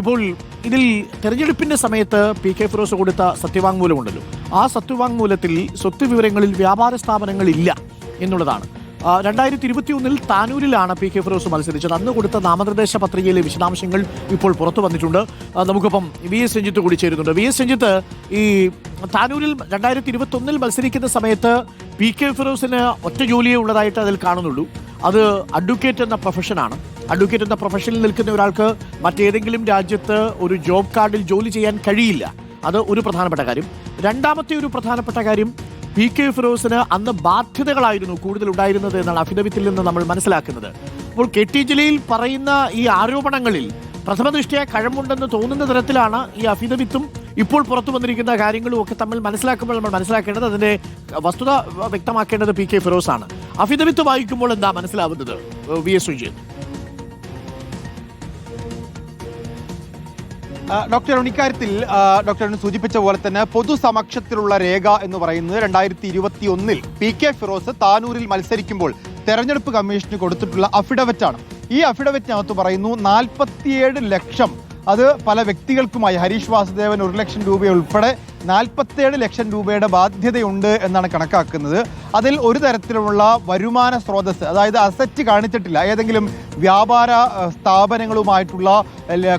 ഇപ്പോൾ ഇതിൽ തെരഞ്ഞെടുപ്പിന്റെ സമയത്ത് പി കെ ഫിറോസ് കൊടുത്ത സത്യവാങ്മൂലമുണ്ടല്ലോ. ആ സത്യവാങ്മൂലത്തിൽ സ്വത്ത് വിവരങ്ങളിൽ വ്യാപാര സ്ഥാപനങ്ങളില്ല എന്നുള്ളതാണ്. രണ്ടായിരത്തി ഇരുപത്തി ഒന്നിൽ താനൂരിലാണ് പി കെ ഫിറോസ് മത്സരിച്ചത്. അന്ന് കൊടുത്ത നാമനിർദ്ദേശ പത്രികയിലെ വിശദാംശങ്ങൾ ഇപ്പോൾ പുറത്തു വന്നിട്ടുണ്ട്. നമുക്കൊപ്പം വി എസ് രഞ്ജിത്ത് കൂടി ചേരുന്നുണ്ട്. വി എസ് രഞ്ജിത്ത് ഈ താനൂരിൽ രണ്ടായിരത്തി ഇരുപത്തി ഒന്നിൽ മത്സരിക്കുന്ന സമയത്ത് പി കെ ഫിറോസിന് ഒറ്റ ജോലിയേ ഉള്ളതായിട്ട് അതിൽ കാണുന്നുള്ളൂ. അത് അഡ്വക്കേറ്റ് എന്ന പ്രൊഫഷനാണ് അഡ്വക്കേറ്റ് എന്ന പ്രൊഫഷനിൽ നിൽക്കുന്ന ഒരാൾക്ക് മറ്റേതെങ്കിലും രാജ്യത്ത് ഒരു ജോബ് കാർഡിൽ ജോലി ചെയ്യാൻ കഴിയില്ല. അത് ഒരു പ്രധാനപ്പെട്ട കാര്യം. രണ്ടാമത്തെ ഒരു പ്രധാനപ്പെട്ട കാര്യം പി കെ ഫിറോസിന് അന്ന് ബാധ്യതകളായിരുന്നു കൂടുതൽ ഉണ്ടായിരുന്നത് എന്നാണ് അഫിഡവിറ്റിൽ നിന്ന് നമ്മൾ മനസ്സിലാക്കുന്നത്. അപ്പോൾ കെ ടി ജലീൽ പറയുന്ന ഈ ആരോപണങ്ങളിൽ പ്രഥമ കഴമുണ്ടെന്ന് തോന്നുന്ന തരത്തിലാണ് ഈ അഫിഡവിത്തും ഇപ്പോൾ പുറത്തു വന്നിരിക്കുന്ന കാര്യങ്ങളും ഒക്കെ തമ്മിൽ മനസ്സിലാക്കുമ്പോൾ നമ്മൾ മനസ്സിലാക്കേണ്ടത് അതിന്റെ വസ്തുത വ്യക്തമാക്കേണ്ടത് പി കെ ഫിറോസ് ആണ് അഫിഡവിറ്റ് വായിക്കുമ്പോൾ എന്താ മനസ്സിലാവുന്നത് വി എസ് സുജിത്? ഡോക്ടർ ഇക്കാര്യത്തിൽ ഡോക്ടർ സൂചിപ്പിച്ച പോലെ തന്നെ പൊതുസമക്ഷത്തിലുള്ള രേഖ എന്ന് പറയുന്നത് രണ്ടായിരത്തി ഇരുപത്തി ഒന്നിൽ പി കെ ഫിറോസ് താനൂരിൽ മത്സരിക്കുമ്പോൾ തെരഞ്ഞെടുപ്പ് കമ്മീഷന് കൊടുത്തിട്ടുള്ള അഫിഡവിറ്റ് ആണ് ഈ അഫിഡവിറ്റിനകത്ത് പറയുന്നു നാൽപ്പത്തിയേഴ് ലക്ഷം അത് പല വ്യക്തികൾക്കുമായി. ഹരീഷ് വാസുദേവൻ ഒരു ലക്ഷം രൂപ ഉൾപ്പെടെ നാൽപ്പത്തേഴ് ലക്ഷം രൂപയുടെ ബാധ്യതയുണ്ട് എന്നാണ് കണക്കാക്കുന്നത്. അതിൽ ഒരു തരത്തിലുള്ള വരുമാന സ്രോതസ് അതായത് അസറ്റ് കാണിച്ചിട്ടില്ല. ഏതെങ്കിലും വ്യാപാര സ്ഥാപനങ്ങളുമായിട്ടുള്ള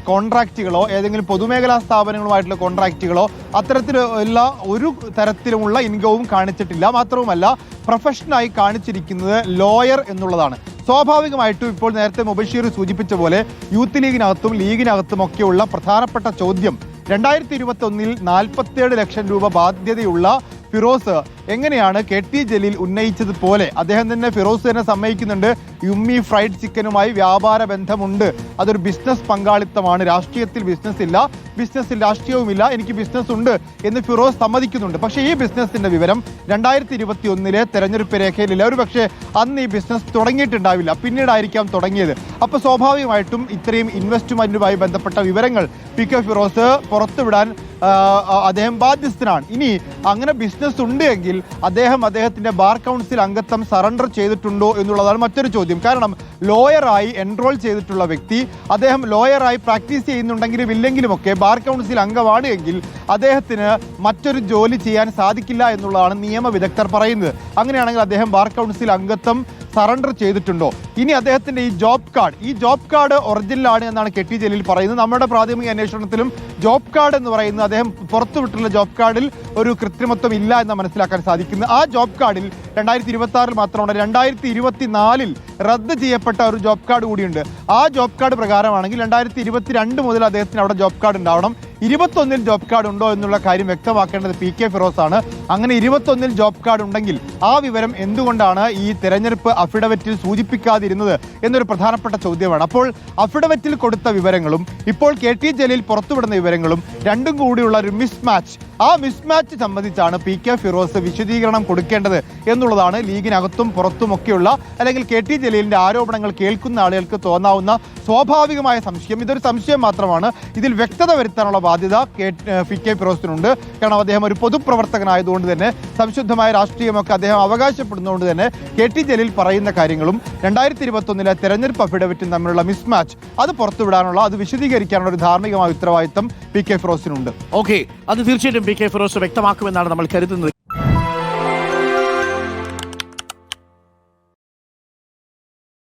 കോൺട്രാക്റ്റുകളോ ഏതെങ്കിലും പൊതുമേഖലാ സ്ഥാപനങ്ങളുമായിട്ടുള്ള കോൺട്രാക്റ്റുകളോ അത്തരത്തിലുള്ള ഒരു തരത്തിലുമുള്ള ഇൻകവും കാണിച്ചിട്ടില്ല. മാത്രവുമല്ല പ്രൊഫഷനായി കാണിച്ചിരിക്കുന്നത് ലോയർ എന്നുള്ളതാണ്. സ്വാഭാവികമായിട്ടും ഇപ്പോൾ നേരത്തെ മുബഷീർ സൂചിപ്പിച്ച പോലെ യൂത്ത് ലീഗിനകത്തും ലീഗിനകത്തും ഒക്കെയുള്ള പ്രധാനപ്പെട്ട ചോദ്യം രണ്ടായിരത്തി ഇരുപത്തി ഒന്നിൽ നാൽപ്പത്തിയേഴ് ലക്ഷം രൂപ ബാധ്യതയുള്ള ഫിറോസ് എങ്ങനെയാണ് കെ ടി ജലീൽ ഉന്നയിച്ചതുപോലെ? അദ്ദേഹം തന്നെ ഫിറോസ് തന്നെ സമ്മതിക്കുന്നുണ്ട്. യുമ്മി ഫ്രൈഡ് ചിക്കനുമായി വ്യാപാര ബന്ധമുണ്ട്. അതൊരു ബിസിനസ് പങ്കാളിത്തമാണ്. രാഷ്ട്രീയത്തിൽ ബിസിനസ് ഇല്ല. ബിസിനസ്സിൽ രാഷ്ട്രീയവുമില്ല. എനിക്ക് ബിസിനസ് ഉണ്ട് എന്ന് ഫിറോസ് സമ്മതിക്കുന്നുണ്ട്. പക്ഷേ ഈ ബിസിനസിന്റെ വിവരം രണ്ടായിരത്തി ഇരുപത്തി ഒന്നിലെ തെരഞ്ഞെടുപ്പ് രേഖയിലില്ല ഒരു പക്ഷേ അന്ന് ഈ ബിസിനസ് തുടങ്ങിയിട്ടുണ്ടാവില്ല. പിന്നീടായിരിക്കാം തുടങ്ങിയത്. അപ്പോൾ സ്വാഭാവികമായിട്ടും ഇത്രയും ഇൻവെസ്റ്റ്മെന്റുമായി ബന്ധപ്പെട്ട വിവരങ്ങൾ പി കെ ഫിറോസ് പുറത്തുവിടാൻ അദ്ദേഹം ബാധ്യസ്ഥനാണ്. ഇനി അങ്ങനെ ബിസിനസ് ഉണ്ട് എങ്കിൽ അദ്ദേഹം അദ്ദേഹത്തിന്റെ ബാർ കൗൺസിൽ അംഗത്വം സറണ്ടർ ചെയ്തിട്ടുണ്ടോ എന്നുള്ളതാണ് മറ്റൊരു ചോദ്യം. കാരണം ലോയറായി എൻറോൾ ചെയ്തിട്ടുള്ള വ്യക്തി അദ്ദേഹം ലോയറായി പ്രാക്ടീസ് ചെയ്യുന്നുണ്ടെങ്കിലും ഇല്ലെങ്കിലുമൊക്കെ ബാർ കൗൺസിൽ അംഗമാണ് എങ്കിൽ അദ്ദേഹത്തിന് മറ്റൊരു ജോലി ചെയ്യാൻ സാധിക്കില്ല എന്നുള്ളതാണ് നിയമ വിദഗ്ധർ പറയുന്നത്. അങ്ങനെയാണെങ്കിൽ അദ്ദേഹം ബാർ കൗൺസിൽ അംഗത്വം സറണ്ടർ ചെയ്തിട്ടുണ്ടോ? ഇനി അദ്ദേഹത്തിന്റെ ഈ ജോബ് കാർഡ് ഈ ജോബ് കാർഡ് ഒറിജിനലാണ് എന്നാണ് കെട്ടി ജലീൽ പറയുന്നത്. നമ്മുടെ പ്രാഥമിക അന്വേഷണത്തിലും ജോബ് കാർഡ് എന്ന് പറയുന്നത് അദ്ദേഹം പുറത്തുവിട്ടുള്ള ജോബ് കാർഡിൽ ഒരു കൃത്രിമത്വം ഇല്ല എന്ന് മനസ്സിലാക്കാൻ സാധിക്കുന്നു. ആ ജോബ് കാർഡിൽ രണ്ടായിരത്തി ഇരുപത്തി ആറിൽ മാത്രമാണ് രണ്ടായിരത്തി ഇരുപത്തി നാലിൽ റദ്ദ് ചെയ്യപ്പെട്ട ഒരു ജോബ് കാർഡ് കൂടിയുണ്ട്. ആ ജോബ് കാർഡ് പ്രകാരമാണെങ്കിൽ രണ്ടായിരത്തി ഇരുപത്തി രണ്ട് മുതൽ അദ്ദേഹത്തിന് അവിടെ ജോബ് കാർഡ് ഉണ്ടാവണം. ഇരുപത്തൊന്നിൽ ജോബ് കാർഡ് ഉണ്ടോ എന്നുള്ള കാര്യം വ്യക്തമാക്കേണ്ടത് പി കെ ഫിറോസ് ആണ് അങ്ങനെ ഇരുപത്തൊന്നിൽ ജോബ് കാർഡ് ഉണ്ടെങ്കിൽ ആ വിവരം എന്തുകൊണ്ടാണ് ഈ തെരഞ്ഞെടുപ്പ് അഫിഡവിറ്റിൽ സൂചിപ്പിക്കാതിരുന്നത് എന്നൊരു പ്രധാനപ്പെട്ട ചോദ്യമാണ്. അപ്പോൾ അഫിഡവിറ്റിൽ കൊടുത്ത വിവരങ്ങളും ഇപ്പോൾ കെ ടി ജലീൽ പുറത്തുവിടുന്ന വിവരങ്ങളും രണ്ടും കൂടിയുള്ള ഒരു മിസ് മാച്ച് ആ മിസ് മാച്ച് സംബന്ധിച്ചാണ് പി കെ ഫിറോസ് വിശദീകരണം കൊടുക്കേണ്ടത് എന്നുള്ളതാണ് ലീഗിനകത്തും പുറത്തുമൊക്കെയുള്ള അല്ലെങ്കിൽ കെ ടി ജലീലിന്റെ ആരോപണങ്ങൾ കേൾക്കുന്ന ആളുകൾക്ക് തോന്നാവുന്ന സ്വാഭാവികമായ സംശയം. ഇതൊരു സംശയം മാത്രമാണ്. ഇതിൽ വ്യക്തത വരുത്താനുള്ള ബാധ്യത കെ പി കെ ഫിറോസിനുണ്ട്. കാരണം അദ്ദേഹം ഒരു പൊതുപ്രവർത്തകനായതുകൊണ്ട് തന്നെ സംശുദ്ധമായ രാഷ്ട്രീയമൊക്കെ അദ്ദേഹം അവകാശപ്പെടുന്നതുകൊണ്ട് തന്നെ കെ ടി ജലീൽ പറയുന്ന കാര്യങ്ങളും രണ്ടായിരത്തി ഇരുപത്തൊന്നിലെ തെരഞ്ഞെടുപ്പ് അഫിഡവിറ്റും തമ്മിലുള്ള മിസ് മാച്ച് അത് പുറത്തുവിടാനുള്ള അത് വിശദീകരിക്കാനുള്ള ഒരു ധാർമ്മികമായ ഉത്തരവാദിത്തം പി കെ ഫിറോസിനുണ്ട്. ഓക്കെ അത് തീർച്ചയായിട്ടും പി കെ ഫിറോസ് വ്യക്തമാക്കുമെന്നാണ് നമ്മൾ കരുതുന്നത്.